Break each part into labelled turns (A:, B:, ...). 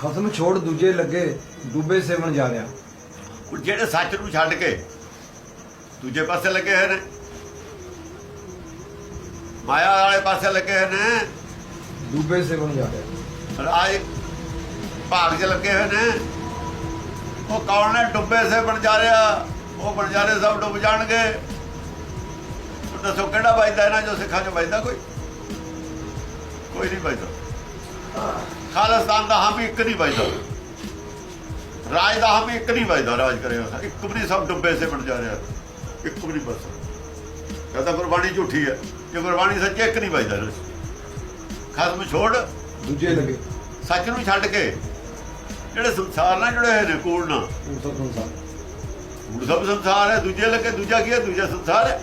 A: ਖਸਮ ਛੋੜ ਦੂਜੇ ਲੱਗੇ ਡੂਬੇ ਸੇਵਨ ਜਾ ਰਿਹਾ
B: ਉਹ ਜਿਹੜੇ ਸੱਚ ਨੂੰ ਛੱਡ ਕੇ ਦੂਜੇ ਪਾਸੇ ਲੱਗੇ ਹੋਏ ਨੇ ਮਾਇਆ ਵਾਲੇ ਪਾਸੇ ਲੱਗੇ ਹੋਏ ਨੇ
A: ਡੂਬੇ ਸੇਵਨ ਜਾ ਰਿਹਾ
B: ਰਾਜ ਭਾਗ 'ਚ ਲੱਗੇ ਹੋਏ ਨੇ ਉਹ ਕੌਣ ਨੇ? ਡੁੱਬੇ ਸੇ ਬਣ ਜਾ ਰਿਹਾ ਉਹ ਬਣ ਜਾ ਰਹੇ ਸਭ ਡੁੱਬ ਜਾਣਗੇ। ਦੱਸੋ ਕਿਹੜਾ ਵੱਜਦਾ ਇਹਨਾਂ ਜੋ ਸਿੱਖਾਂ 'ਚ ਵੱਜਦਾ ਕੋਈ? ਕੋਈ ਨਹੀਂ ਵੱਜਦਾ। ਖਾਲਸਤਾਨ ਦਾ ਹਮ ਇੱਕ ਨਹੀਂ ਵੱਜਦਾ। ਰਾਜ ਦਾ ਹਮ ਇੱਕ ਨਹੀਂ ਵੱਜਦਾ ਰਾਜ ਕਰਿਆ ਇੱਕ ਵੀ ਸਭ ਡੁੱਬੇ ਸੇ ਬਣ ਜਾ ਰਿਹਾ। ਇੱਕ ਵੀ ਬਸ। ਕਹਤਾ ਗੁਰਬਾਣੀ ਝੂਠੀ ਹੈ। ਜੇ ਗੁਰਬਾਣੀ ਸੱਚੀ ਹੈ, ਇੱਕ ਨਹੀਂ ਵੱਜਦਾ। ਖਸਮ ਛੋੜ।
A: ਦੂਜੇ ਲੱਗੇ।
B: ਸੱਚ ਨੂੰ ਛੱਡ ਕੇ। ਜਿਹੜੇ ਸੰਸਾਰ ਨਾਲ ਜੁੜੇ ਹੋਏ ਨੇ ਕੂੜ ਨਾਲ।
A: ਉਹ ਸਭ ਸੰਸਾਰ।
B: ਕੂੜ ਸਭ ਸੰਸਾਰ ਹੈ ਦੂਜੇ ਲੱਗੇ ਦੂਜਾ ਕੀ ਹੈ? ਦੂਜਾ ਸੰਸਾਰ ਹੈ।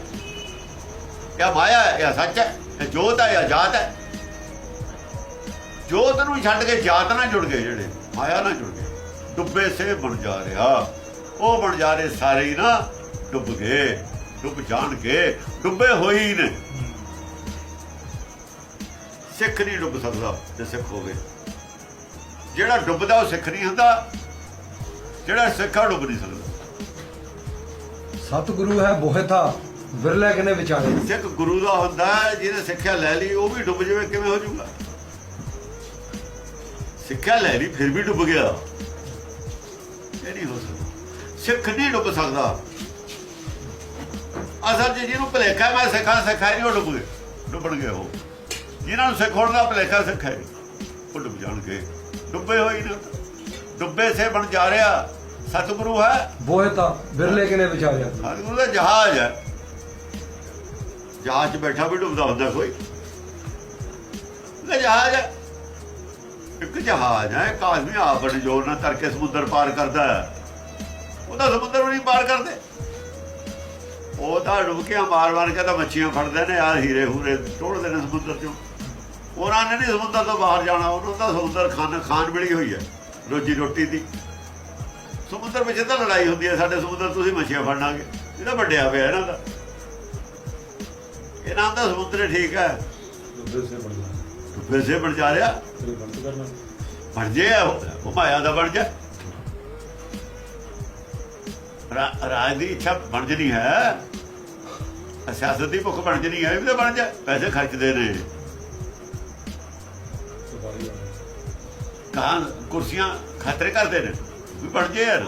B: ਇਹ ਮਾਇਆ ਹੈ ਇਹ ਸੱਚ ਹੈ? ਇਹ ਜੋਤ ਹੈ ਇਹ ਜਾਤ ਹੈ? ਜੋਤ ਨੂੰ ਛੱਡ ਕੇ ਜਾਤ ਨਾਲ ਜੁੜ ਗਏ ਜਿਹੜੇ ਮਾਇਆ ਨਾਲ ਜੁੜ ਗਏ। ਡੁੱਬੇ ਸੇ ਬਣ ਜਾ ਰਿਹਾ। ਉਹ ਬਣ ਜਾ ਰਹੇ ਸਾਰੇ ਹੀ ਨਾ ਡੁੱਬ ਗਏ ਡੁੱਬ ਜਾਣਗੇ ਡੁੱਬੇ ਹੋਏ ਹੀ ਨੇ। ਸਿੱਖ ਨਹੀਂ ਡੁੱਬ ਸਕਦਾ ਜੇ ਸਿੱਖ ਹੋਵੇ। ਜਿਹੜਾ ਡੁੱਬਦਾ ਉਹ ਸਿੱਖ ਨਹੀਂ ਹੁੰਦਾ। ਜਿਹੜਾ ਸਿੱਖਾ ਡੁੱਬ ਨਹੀਂ ਸਕਦਾ।
A: ਸਤਿਗੁਰੂ ਹੈ ਬੋਹਿਥਾ ਵਿਰਲੇ ਕਨੇ ਵਿਚਾਰੇ
B: ਸਿੱਖ ਗੁਰੂ ਦਾ ਹੁੰਦਾ ਜਿਹਨੇ ਸਿੱਖਿਆ ਲੈ ਲਈ ਉਹ ਵੀ ਡੁੱਬ ਜਾਵੇ ਕਿਵੇਂ ਹੋ ਜਾਊਗਾ? ਸਿੱਖਿਆ ਲੈ ਲਈ ਫਿਰ ਵੀ ਡੁੱਬ ਗਿਆ। ਇਹ ਨਹੀਂ ਹੋ ਸਕਦਾ? ਸਿੱਖ ਨਹੀਂ ਡੁੱਬ ਸਕਦਾ। ਅਸਲ 'ਚ ਜਿਹਨੂੰ ਭਲੇਖਾ ਮੈਂ ਸਿੱਖਾਂ ਸਿੱਖਾਈ ਨਹੀਂ ਉਹ ਡੁੱਬ ਗਏ। ਡੁੱਬਣ ਗਏ ਉਹ। ਜਿਨ੍ਹਾਂ ਨੂੰ ਸਿੱਖੋਣ ਦਾ ਭਲੇਖਾ ਸਿੱਖਾਈ ਉਹ ਡੁੱਬ ਜਾਣਗੇ। ਡੁੱਬੇ ਹੋਈ ਨੇ। ਡੁੱਬੇ ਸੇ ਬਣ ਜਾ ਰਿਹਾ। ਸਤਿਗੁਰੂ ਹੈ।
A: ਬੋਹਿਥਾ ਵਿਰਲੇ ਕਨੇ ਵਿਚਾਰਿਆ?
B: ਸਤਿਗੁਰੂ ਦਾ ਜਹਾਜ਼ ਹੈ। ਜਹਾਜ਼ 'ਚ ਬੈਠਾ ਵੀ ਡੁੱਬਦਾ ਹੁੰਦਾ ਕੋਈ। ਜਹਾਜ਼ ਹੈ। ਇੱਕ ਜਹਾਜ਼ ਹੈ ਇੱਕ ਆਦਮੀ ਆਪ ਬੜੇ ਜ਼ੋਰ ਨਾਲ ਤਰ ਸਮੁੰਦਰ ਪਾਰ ਕਰਦਾ ਉਹਦਾ ਸਮੁੰਦਰ ਵੀ ਪਾਰ ਕਰਦੇ। ਉਹ ਤਾਂ ਡੁਬਕੀਆਂ ਮਾਰ ਮਾਰ ਕੇ ਤਾਂ ਮੱਛੀਆਂ ਫੜਦੇ ਨੇ ਆ ਹੀਰੇ ਹੂਰੇ ਟੋੜਦੇ ਨੇ ਸਮੁੰਦਰ ਚੋਂ। ਉਹਨਾਂ ਨੇ ਨਹੀਂ ਸਮੁੰਦਰ ਤੋਂ ਬਾਹਰ ਜਾਣਾ, ਉਹਨਾਂ ਦਾ ਸਮੁੰਦਰ ਖਾਨ ਖਾਨ ਮਿਲੀ ਹੋਈ ਹੈ, ਰੋਜੀ ਰੋਟੀ ਦੀ। ਸਮੁੰਦਰ ਵਿੱਚ ਤਾਂ ਲੜਾਈ ਹੁੰਦੀ ਹੈ, ਸਾਡੇ ਸਮੁੰਦਰ ਤੁਸੀਂ ਮੱਛੀਆਂ ਫੜਨਾਗੇ। ਇਹਦਾ ਵੱਡਿਆ ਪਿਆ ਇਹਨਾਂ ਦਾ। ਇਹਨਾਂ ਦਾ ਸਮੁੰਦਰ ਠੀਕ ਹੈ। ਵੈਸੇ ਬਣ ਜਾ ਰਿਹਾ। ਬਣ ਜੇ ਉਹ ਮਾਇਆ ਦਾ ਬਣ ਜਾ। ਰਾ- ਰਾਜ ਦੀ ਇੱਛਾ ਬਣ ਜਣੀ ਹੈ। ਸਿਆਸਤ ਦੀ ਭੁੱਖ ਬਣ ਜਣੀ ਹੈ ਇਹ ਵੀ ਤਾਂ ਬਣ ਜਾ। ਪੈਸੇ ਖਰਚਦੇ ਨੇ। ਕਾਂ ਕੁਰਸੀਆਂ ਖਤਰੇ ਕਰਦੇ ਨੇ। ਵੀ ਬਣ ਜੇ ਯਾਰ।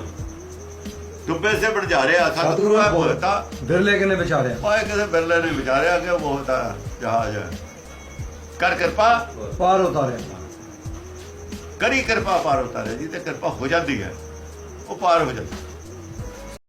B: ਡੁੱਬੇ ਸੇ ਬਣ ਜਾ ਰਿਹਾ
A: ਸਤਿਗੁਰੂ ਹੈ
B: ਬਹੁਤ
A: ਬੋਹਿਥਾ ਵਿਰਲੇ ਕਨੇ ਵਿਚਾਰਿਆ?
B: ਓਏ ਕਿਸੇ ਬਿਰਲੇ ਨੇ ਵਿਚਾਰਿਆ ਕਿ ਉਹ ਬਹੁਤ ਆ ਜਹਾਜ਼ ਹੈ। ਕਰ ਕਿਰਪਾ।
A: ਪਾਰ ਉਤਾਰਿਆ
B: ਕਰੀ ਕਿਰਪਾ ਪਾਰ ਉਤਾਰੇ ਜੀ ਤੇ ਕਿਰਪਾ ਹੋ ਜਾਂਦੀ ਹੈ। ਉਹ ਪਾਰ ਹੋ ਜਾਂਦੀ